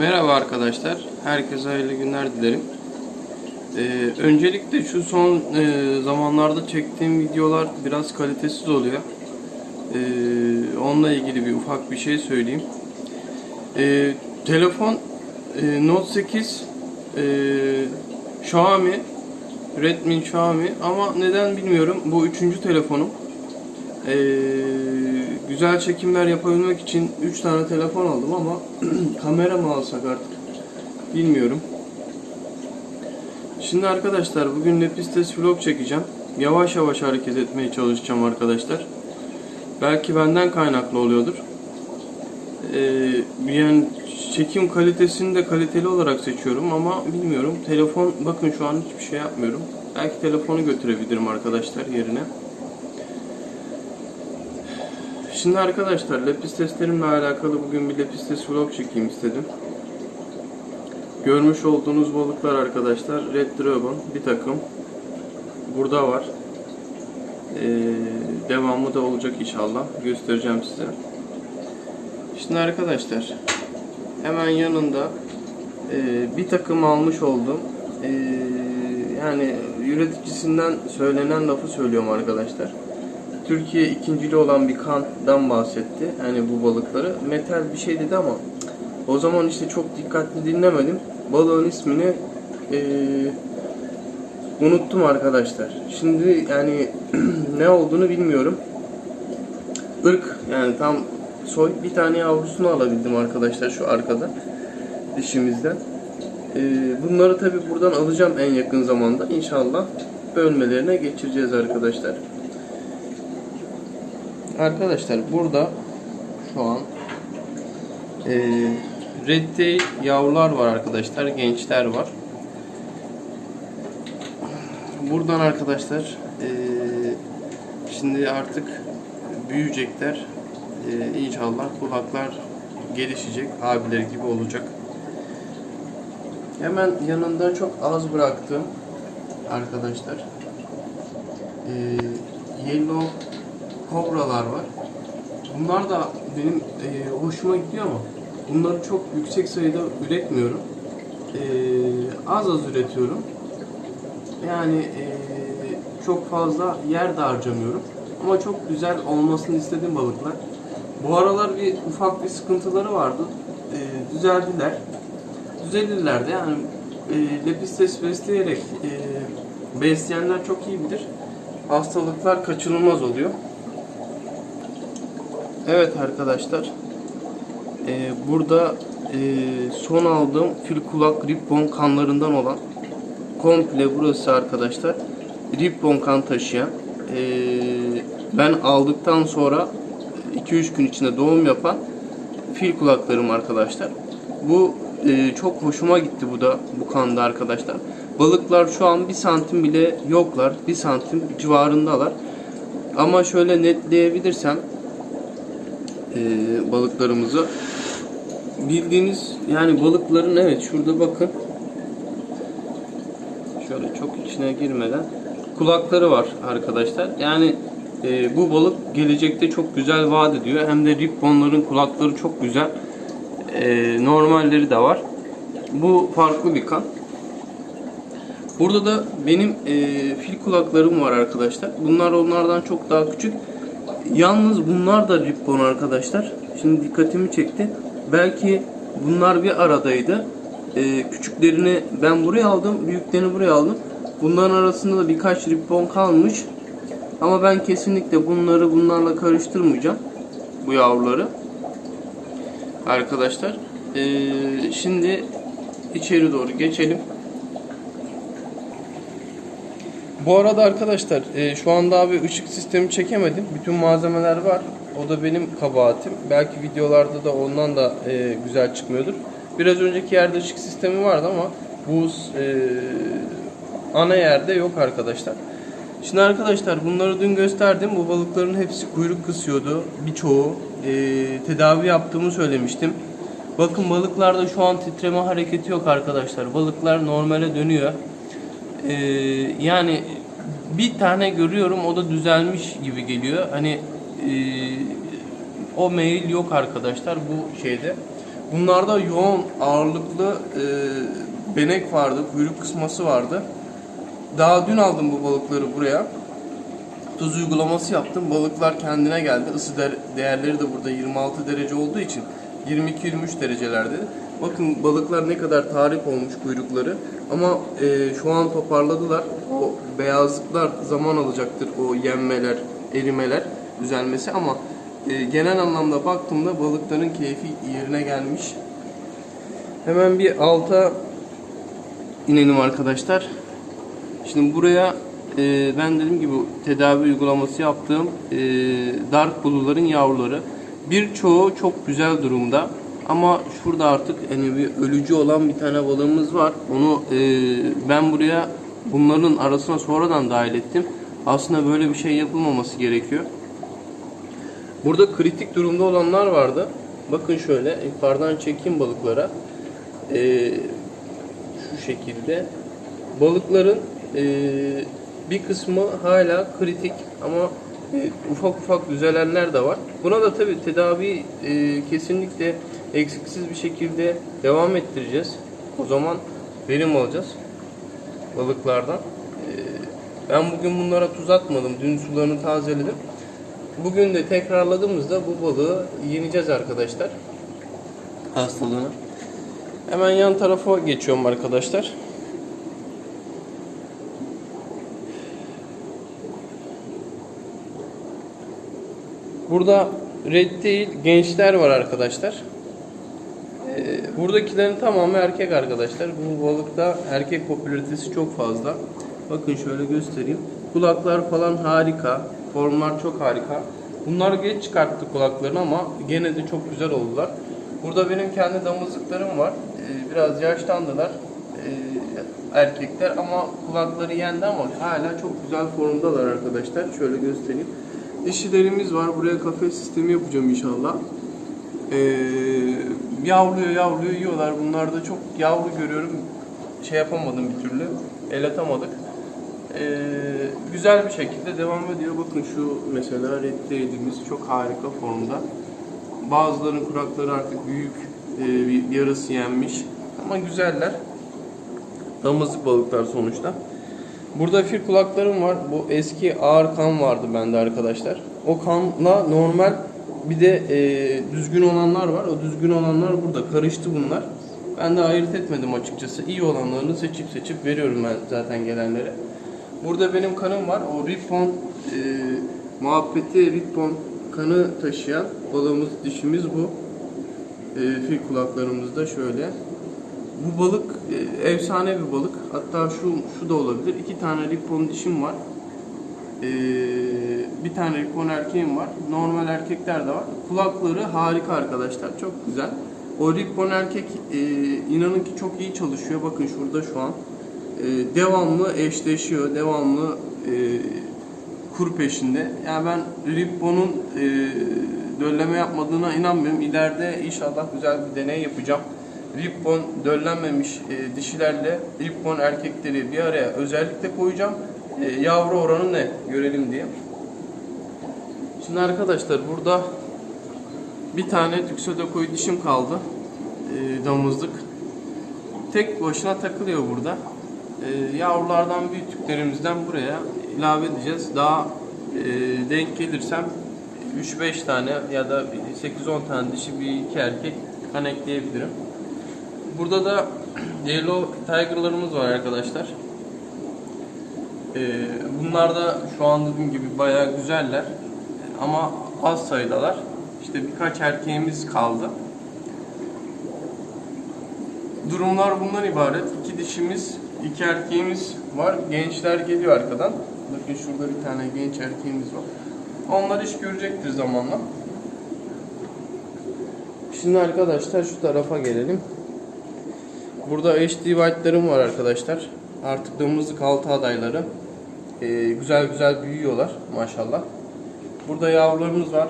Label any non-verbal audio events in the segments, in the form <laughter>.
Merhaba arkadaşlar. Herkese hayırlı günler dilerim. Ee, öncelikle şu son e, zamanlarda çektiğim videolar biraz kalitesiz oluyor. Ee, onunla ilgili bir ufak bir şey söyleyeyim. Ee, telefon e, Note 8 e, Xiaomi Redmi Xiaomi ama neden bilmiyorum. Bu üçüncü telefonum. Ee, güzel çekimler yapabilmek için 3 tane telefon aldım ama <clears throat> kamera mı alsak artık bilmiyorum. Şimdi arkadaşlar bugün Lepistes vlog çekeceğim. Yavaş yavaş hareket etmeye çalışacağım arkadaşlar. Belki benden kaynaklı oluyordur. Ee, yani çekim kalitesini de kaliteli olarak seçiyorum ama bilmiyorum. Telefon bakın şu an hiçbir şey yapmıyorum. Belki telefonu götürebilirim arkadaşlar yerine. Şimdi arkadaşlar lepis testlerimle alakalı bugün bir lepis test vlog çekeyim istedim. Görmüş olduğunuz balıklar arkadaşlar Red Dragon bir takım. Burada var. Ee, devamı da olacak inşallah. Göstereceğim size. Şimdi arkadaşlar hemen yanında e, bir takım almış oldum. E, yani üreticisinden söylenen lafı söylüyorum arkadaşlar. Türkiye ikincili olan bir kandan bahsetti. Yani bu balıkları. Metal bir şey dedi ama o zaman işte çok dikkatli dinlemedim. Balığın ismini eee, unuttum arkadaşlar. Şimdi yani <clears throat> ne olduğunu bilmiyorum. Irk yani tam soy bir tane yavrusunu alabildim arkadaşlar şu arkada dişimizden. Eee, bunları tabi buradan alacağım en yakın zamanda. İnşallah bölmelerine geçireceğiz arkadaşlar. Arkadaşlar burada şu an e, Red Tail yavrular var arkadaşlar. Gençler var. Buradan arkadaşlar e, şimdi artık büyüyecekler. E, inşallah kulaklar gelişecek. Abileri gibi olacak. Hemen yanında çok az bıraktım arkadaşlar. E, yellow kobralar var. Bunlar da benim e, hoşuma gidiyor ama bunları çok yüksek sayıda üretmiyorum. E, az az üretiyorum. Yani e, çok fazla yer de harcamıyorum. Ama çok güzel olmasını istediğim balıklar. Bu aralar bir ufak bir sıkıntıları vardı. E, düzeldiler. Düzelirler de yani e, lepistes besleyerek e, besleyenler çok iyi bilir. Hastalıklar kaçınılmaz oluyor. Evet arkadaşlar. Ee, burada e, son aldığım fil kulak ribbon kanlarından olan komple burası arkadaşlar ribbon kan taşıyan e, ben aldıktan sonra 2-3 gün içinde doğum yapan fil kulaklarım arkadaşlar. Bu e, çok hoşuma gitti bu da bu kanda arkadaşlar. Balıklar şu an 1 santim bile yoklar. 1 santim civarındalar. Ama şöyle netleyebilirsem e, balıklarımızı. Bildiğiniz yani balıkların evet şurada bakın. Şöyle çok içine girmeden kulakları var arkadaşlar. Yani e, bu balık gelecekte çok güzel vaat ediyor. Hem de ribbonların kulakları çok güzel. E, normalleri de var. Bu farklı bir kan. Burada da benim e, fil kulaklarım var arkadaşlar. Bunlar onlardan çok daha küçük. Yalnız bunlar da ribbon arkadaşlar. Şimdi dikkatimi çekti. Belki bunlar bir aradaydı. Ee, küçüklerini ben buraya aldım. Büyüklerini buraya aldım. Bunların arasında da birkaç ribbon kalmış. Ama ben kesinlikle bunları bunlarla karıştırmayacağım. Bu yavruları. Arkadaşlar. Ee, şimdi içeri doğru geçelim. Bu arada arkadaşlar e, şu anda abi ışık sistemi çekemedim. Bütün malzemeler var. O da benim kabahatim. Belki videolarda da ondan da e, güzel çıkmıyordur. Biraz önceki yerde ışık sistemi vardı ama bu e, ana yerde yok arkadaşlar. Şimdi arkadaşlar bunları dün gösterdim. Bu balıkların hepsi kuyruk kısıyordu. Birçoğu e, tedavi yaptığımı söylemiştim. Bakın balıklarda şu an titreme hareketi yok arkadaşlar. Balıklar normale dönüyor. Ee, yani bir tane görüyorum o da düzelmiş gibi geliyor. Hani e, o mail yok arkadaşlar bu şeyde. Bunlarda yoğun ağırlıklı e, benek vardı, kuyruk kısması vardı. Daha dün aldım bu balıkları buraya. Tuz uygulaması yaptım. Balıklar kendine geldi. Isı değerleri de burada 26 derece olduğu için 22-23 derecelerde. Bakın balıklar ne kadar tarif olmuş kuyrukları. Ama e, şu an toparladılar. O beyazlıklar zaman alacaktır. O yenmeler, erimeler, düzelmesi ama e, genel anlamda baktığımda balıkların keyfi yerine gelmiş. Hemen bir alta inelim arkadaşlar. Şimdi buraya e, ben dediğim gibi tedavi uygulaması yaptığım e, dark blue'ların yavruları. Birçoğu çok güzel durumda. Ama şurada artık hani bir ölücü olan bir tane balığımız var. Onu e, ben buraya bunların arasına sonradan dahil ettim. Aslında böyle bir şey yapılmaması gerekiyor. Burada kritik durumda olanlar vardı. Bakın şöyle yukarıdan çekeyim balıklara. Ee, şu şekilde. Balıkların e, bir kısmı hala kritik ama e, ufak ufak düzelenler de var. Buna da tabi tedavi e, kesinlikle eksiksiz bir şekilde devam ettireceğiz. O zaman verim alacağız balıklardan. E, ben bugün bunlara tuz atmadım. Dün sularını tazeledim. Bugün de tekrarladığımızda bu balığı yeneceğiz arkadaşlar. Hastalığını. Hemen yan tarafa geçiyorum arkadaşlar. Burada red değil gençler var arkadaşlar. Ee, buradakilerin tamamı erkek arkadaşlar. Bu balıkta erkek popülaritesi çok fazla. Bakın şöyle göstereyim. Kulaklar falan harika. Formlar çok harika. Bunlar geç çıkarttı kulaklarını ama gene de çok güzel oldular. Burada benim kendi damızlıklarım var. Ee, biraz yaşlandılar. Ee, erkekler ama kulakları yendi ama hala çok güzel formdalar arkadaşlar. Şöyle göstereyim. Dişilerimiz var. Buraya kafes sistemi yapacağım inşallah. Ee, yavruyor yavruyor yiyorlar. Bunlar da çok yavru görüyorum. Şey yapamadım bir türlü. El atamadık. Ee, güzel bir şekilde devam ediyor. Bakın şu mesela red dediğimiz çok harika formda. Bazılarının kurakları artık büyük, e, bir yarısı yenmiş. Ama güzeller. Damızlık balıklar sonuçta. Burada fil kulaklarım var. Bu eski ağır kan vardı bende arkadaşlar. O kanla normal bir de e, düzgün olanlar var. O düzgün olanlar burada. Karıştı bunlar. Ben de ayırt etmedim açıkçası. İyi olanlarını seçip seçip veriyorum ben zaten gelenlere. Burada benim kanım var. O Ripon e, muhabbeti Ripon kanı taşıyan balığımız, dişimiz bu. E, fil kulaklarımızda şöyle. Bu balık e, efsane bir balık. Hatta şu şu da olabilir. İki tane Ripon dişim var. E, bir tane Ripon erkeğim var. Normal erkekler de var. Kulakları harika arkadaşlar. Çok güzel. O Ripon erkek e, inanın ki çok iyi çalışıyor. Bakın şurada şu an. E, devamlı eşleşiyor. Devamlı e, kur peşinde. Yani ben Rippon'un e, dölleme yapmadığına inanmıyorum. İleride inşallah güzel bir deney yapacağım. Rippon döllenmemiş e, dişilerle Rippon erkekleri bir araya özellikle koyacağım. E, yavru oranı ne görelim diye. Şimdi arkadaşlar burada bir tane Tüksödokoy dişim kaldı. E, damızlık. Tek başına takılıyor burada. E, yavrulardan büyüttüklerimizden buraya ilave edeceğiz. Daha e, denk gelirsem 3-5 tane ya da 8-10 tane dişi bir iki erkek kan ekleyebilirim. Burada da <clears throat> Yellow Tiger'larımız var arkadaşlar. Ee, bunlar da şu an dediğim gibi bayağı güzeller. Ama az sayıdalar. İşte birkaç erkeğimiz kaldı. Durumlar bundan ibaret. İki dişimiz, iki erkeğimiz var. Gençler geliyor arkadan. Bakın şurada bir tane genç erkeğimiz var. Onlar iş görecektir zamanla. Şimdi arkadaşlar şu tarafa gelelim. Burada HD White'larım var arkadaşlar. Artık damızlık altı adayları. Ee, güzel güzel büyüyorlar maşallah. Burada yavrularımız var.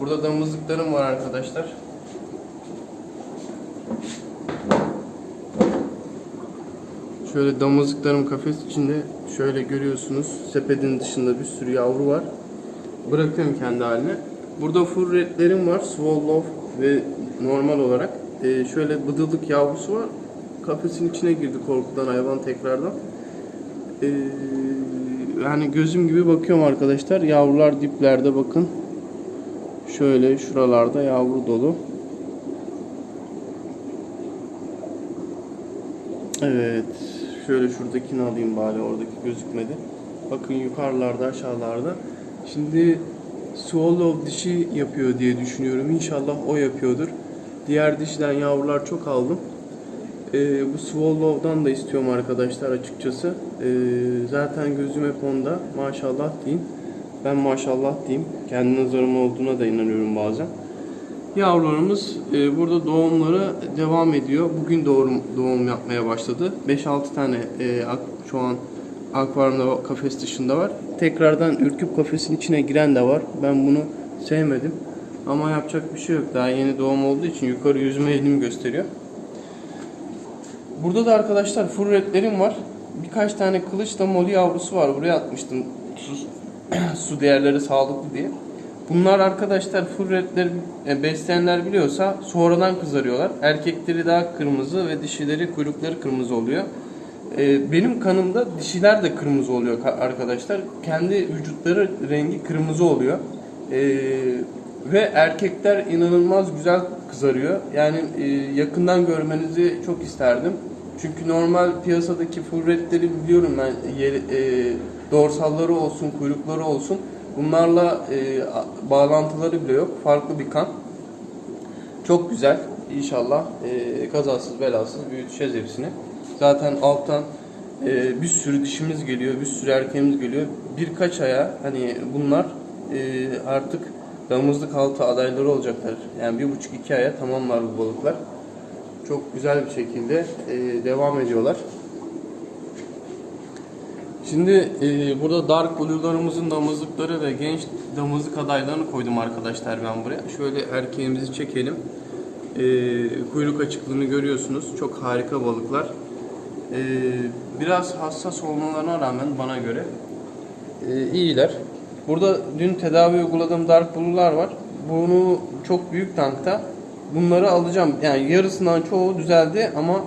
Burada damızlıklarım var arkadaşlar. Şöyle damızlıklarım kafes içinde şöyle görüyorsunuz. Sepetin dışında bir sürü yavru var. Bırakıyorum kendi haline. Burada full redlerim var. Swallow ve normal olarak. Ee, şöyle bıdılık yavrusu var. Kafesin içine girdi korkudan hayvan tekrardan. Ee, yani gözüm gibi bakıyorum arkadaşlar. Yavrular diplerde bakın. Şöyle şuralarda yavru dolu. Evet. Şöyle şuradakini alayım bari oradaki gözükmedi. Bakın yukarılarda aşağılarda. Şimdi swallow dişi yapıyor diye düşünüyorum. İnşallah o yapıyordur. Diğer dişiden yavrular çok aldım. Ee, bu swallow'dan da istiyorum arkadaşlar açıkçası. Ee, zaten gözüm hep onda. Maşallah diyeyim. Ben maşallah diyeyim. Kendi nazarım olduğuna da inanıyorum bazen. Yavrularımız e, burada doğumları devam ediyor. Bugün doğum, doğum yapmaya başladı. 5-6 tane e, şu an akvaryumda kafes dışında var. Tekrardan ürküp kafesin içine giren de var. Ben bunu sevmedim. Ama yapacak bir şey yok. Daha yeni doğum olduğu için yukarı yüzme eğilimi gösteriyor. Burada da arkadaşlar furretlerim var. Birkaç tane kılıç da moli yavrusu var. Buraya atmıştım. Su, <clears throat> su değerleri sağlıklı diye. Bunlar arkadaşlar furretleri e, besleyenler biliyorsa sonradan kızarıyorlar. Erkekleri daha kırmızı ve dişileri kuyrukları kırmızı oluyor. E, benim kanımda dişiler de kırmızı oluyor ka- arkadaşlar. Kendi vücutları rengi kırmızı oluyor. Ve erkekler inanılmaz güzel kızarıyor. Yani e, yakından görmenizi çok isterdim. Çünkü normal piyasadaki furretleri biliyorum ben. E, dorsalları olsun, kuyrukları olsun. Bunlarla e, bağlantıları bile yok. Farklı bir kan. Çok güzel. İnşallah e, kazasız belasız büyüteceğiz hepsini. Zaten alttan e, bir sürü dişimiz geliyor, bir sürü erkeğimiz geliyor. Birkaç aya hani bunlar e, artık damızlık altı adayları olacaklar. Yani bir buçuk iki aya tamamlar bu balıklar. Çok güzel bir şekilde e, devam ediyorlar. Şimdi e, burada dark blue'larımızın damızlıkları ve genç damızlık adaylarını koydum arkadaşlar ben buraya. Şöyle erkeğimizi çekelim. E, kuyruk açıklığını görüyorsunuz. Çok harika balıklar. E, biraz hassas olmalarına rağmen bana göre e, iyiler. Burada dün tedavi uyguladığım dark blue'lar var. Bunu çok büyük tankta bunları alacağım. Yani yarısından çoğu düzeldi ama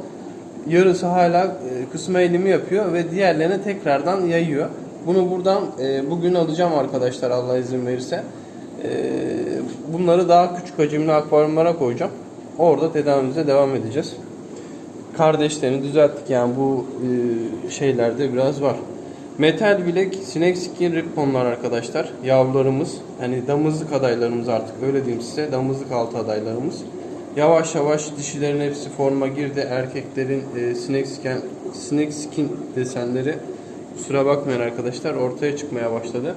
yarısı hala e, kısma eğilimi yapıyor ve diğerlerine tekrardan yayıyor. Bunu buradan e, bugün alacağım arkadaşlar Allah izin verirse. E, bunları daha küçük hacimli akvaryumlara koyacağım. Orada tedavimize devam edeceğiz. Kardeşlerini düzelttik yani bu şeylerde biraz var. Metal bilek, sinek skin ripponlar arkadaşlar. Yavrularımız. Hani damızlık adaylarımız artık öyle diyeyim size. Damızlık altı adaylarımız. Yavaş yavaş dişilerin hepsi forma girdi. Erkeklerin e, sinek skin, sinek skin desenleri kusura bakmayın arkadaşlar ortaya çıkmaya başladı.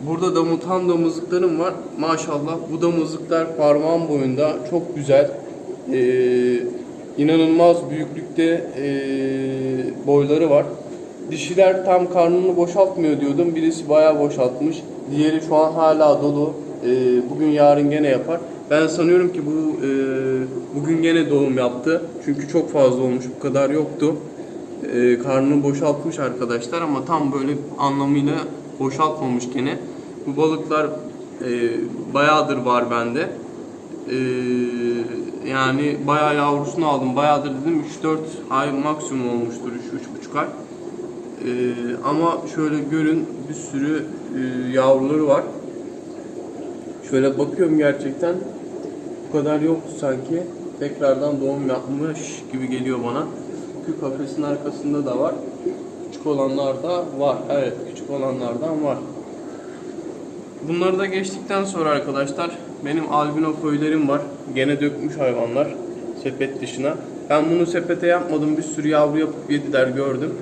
Burada da mutan damızlıklarım var. Maşallah bu damızlıklar parmağım boyunda çok güzel. E, inanılmaz büyüklükte e, boyları var. Dişiler tam karnını boşaltmıyor diyordum. Birisi bayağı boşaltmış. Diğeri şu an hala dolu. Ee, bugün yarın gene yapar. Ben sanıyorum ki bu e, bugün gene doğum yaptı. Çünkü çok fazla olmuş. Bu kadar yoktu. Ee, karnını boşaltmış arkadaşlar ama tam böyle anlamıyla boşaltmamış gene. Bu balıklar e, bayağıdır var bende. Ee, yani bayağı yavrusunu aldım. Bayağıdır dedim 3-4 ay maksimum olmuştur. 3-3,5 ay. Ee, ama şöyle görün bir sürü e, yavruları var. Şöyle bakıyorum gerçekten bu kadar yoktu sanki. Tekrardan doğum yapmış gibi geliyor bana. Çünkü kafesin arkasında da var. Küçük olanlar da var. Evet küçük olanlardan var. Bunları da geçtikten sonra arkadaşlar benim albino koyularım var. Gene dökmüş hayvanlar sepet dışına. Ben bunu sepete yapmadım. Bir sürü yavru yapıp yediler gördüm.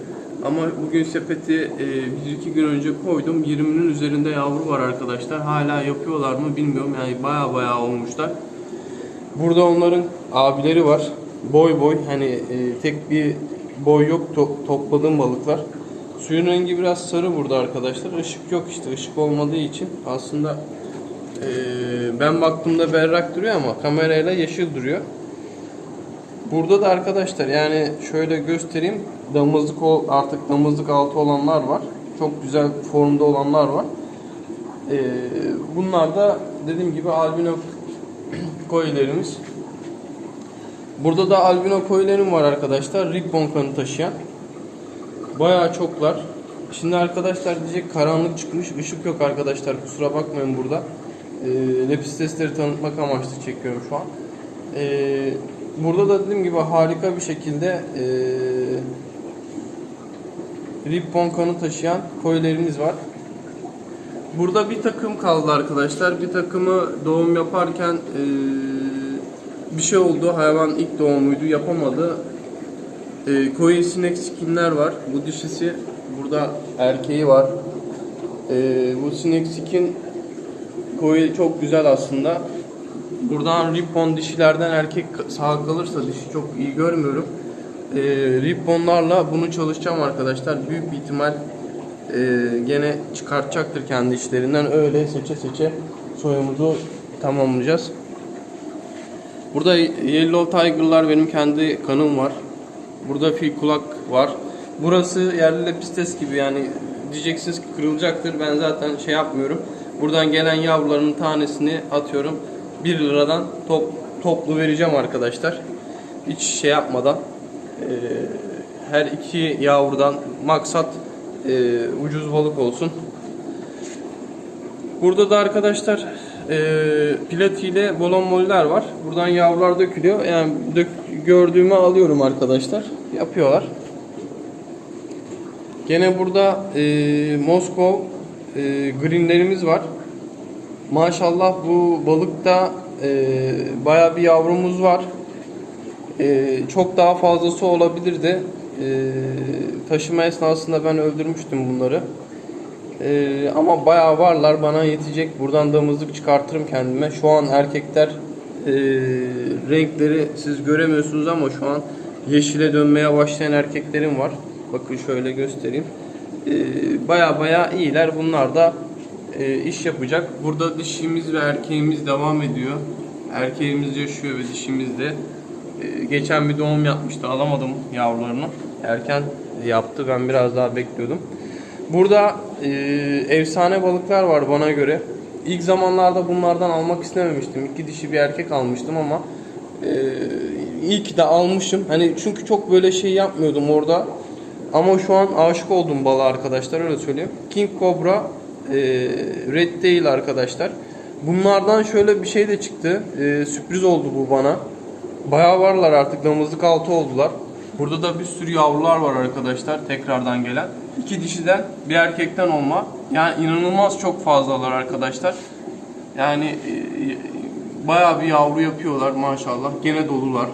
Ama bugün sepeti e, bir iki gün önce koydum. 20'nin üzerinde yavru var arkadaşlar. Hala yapıyorlar mı bilmiyorum. Yani baya baya olmuşlar. Burada onların abileri var. Boy boy hani e, tek bir boy yok to- topladığım balıklar. Suyun rengi biraz sarı burada arkadaşlar. Işık yok işte ışık olmadığı için aslında e, ben baktığımda berrak duruyor ama kamerayla yeşil duruyor. Burada da arkadaşlar yani şöyle göstereyim. Damızlık ol, artık damızlık altı olanlar var. Çok güzel formda olanlar var. Ee, bunlar da dediğim gibi albino <clears throat> koyularımız. Burada da albino koyularım var arkadaşlar. Ribbon kanı taşıyan. Bayağı çoklar. Şimdi arkadaşlar diyecek karanlık çıkmış. ışık yok arkadaşlar. Kusura bakmayın burada. Ee, lepistesleri tanıtmak amaçlı çekiyorum şu an. Ee, burada da dediğim gibi harika bir şekilde ee, ribbon kanı taşıyan koyularımız var. Burada bir takım kaldı arkadaşlar. Bir takımı doğum yaparken ee, bir şey oldu. Hayvan ilk doğumuydu. Yapamadı. Ee, koyu sinek skinler var. Bu dişisi. Burada erkeği var. Ee, bu sinek skin koyu çok güzel aslında. Buradan ribbon dişilerden erkek sağ kalırsa dişi çok iyi görmüyorum. Ee, ribbonlarla bunu çalışacağım arkadaşlar. Büyük bir ihtimal e, gene çıkartacaktır kendi işlerinden. Öyle seçe seçe soyumuzu tamamlayacağız. Burada Yellow Tiger'lar benim kendi kanım var. Burada fil kulak var. Burası yerli lepistes gibi yani diyeceksiniz ki kırılacaktır. Ben zaten şey yapmıyorum. Buradan gelen yavruların tanesini atıyorum. 1 liradan top, toplu vereceğim arkadaşlar. Hiç şey yapmadan. Ee, her iki yavrudan maksat e, ucuz balık olsun. Burada da arkadaşlar e, plati ile bolon moller var. Buradan yavrular dökülüyor. Yani dök, gördüğümü alıyorum arkadaşlar. Yapıyorlar. Gene burada e, Moskov e, greenlerimiz var. Maşallah bu balıkta e, baya bir yavrumuz var. E, çok daha fazlası olabilirdi. E, taşıma esnasında ben öldürmüştüm bunları. Ee, ama bayağı varlar bana yetecek. Buradan damızlık çıkartırım kendime. Şu an erkekler e, renkleri siz göremiyorsunuz ama şu an yeşile dönmeye başlayan erkeklerim var. Bakın şöyle göstereyim. Ee, baya baya iyiler. Bunlar da e, iş yapacak. Burada dişimiz ve erkeğimiz devam ediyor. Erkeğimiz yaşıyor ve dişimiz de. Ee, geçen bir doğum yapmıştı. Alamadım yavrularını. Erken yaptı. Ben biraz daha bekliyordum. Burada e, efsane balıklar var bana göre. İlk zamanlarda bunlardan almak istememiştim. İki dişi bir erkek almıştım ama e, iyi de almışım. Hani çünkü çok böyle şey yapmıyordum orada. Ama şu an aşık oldum balığa arkadaşlar öyle söyleyeyim. King Cobra e, Red değil arkadaşlar. Bunlardan şöyle bir şey de çıktı. E, sürpriz oldu bu bana. Bayağı varlar artık damızlık altı oldular. Burada da bir sürü yavrular var arkadaşlar tekrardan gelen. İki dişiden bir erkekten olma. Yani inanılmaz çok fazlalar arkadaşlar. Yani e, bayağı bir yavru yapıyorlar maşallah. Gene dolular.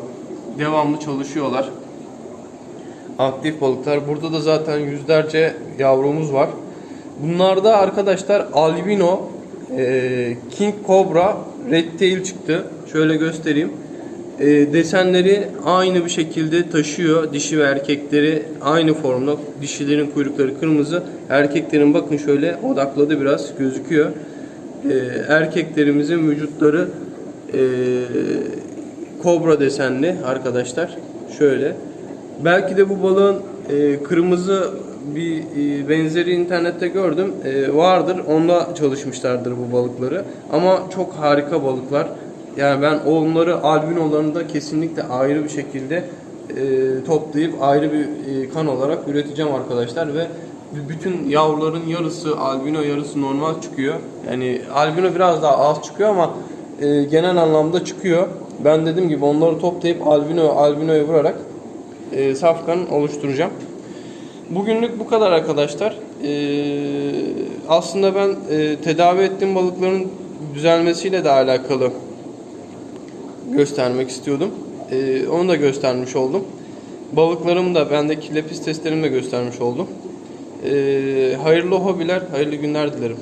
Devamlı çalışıyorlar. Aktif balıklar. Burada da zaten yüzlerce yavrumuz var. Bunlarda arkadaşlar albino, e, king cobra, red tail çıktı. Şöyle göstereyim. E, desenleri aynı bir şekilde taşıyor. Dişi ve erkekleri aynı formda. Dişilerin kuyrukları kırmızı. Erkeklerin bakın şöyle odakladı biraz gözüküyor. E, erkeklerimizin vücutları e, kobra desenli arkadaşlar. Şöyle. Belki de bu balığın e, kırmızı bir e, benzeri internette gördüm. E, vardır. Onda çalışmışlardır bu balıkları. Ama çok harika balıklar. Yani ben onları albinolarını da kesinlikle ayrı bir şekilde e, toplayıp ayrı bir e, kan olarak üreteceğim arkadaşlar ve bütün yavruların yarısı albino yarısı normal çıkıyor. Yani albino biraz daha az çıkıyor ama e, genel anlamda çıkıyor. Ben dediğim gibi onları toplayıp albino albinoya vurarak e, safkan oluşturacağım. Bugünlük bu kadar arkadaşlar. E, aslında ben e, tedavi ettiğim balıkların düzelmesiyle de alakalı göstermek istiyordum. Ee, onu da göstermiş oldum. Balıklarımı da bendeki lepis testlerimi de göstermiş oldum. Ee, hayırlı hobiler, hayırlı günler dilerim.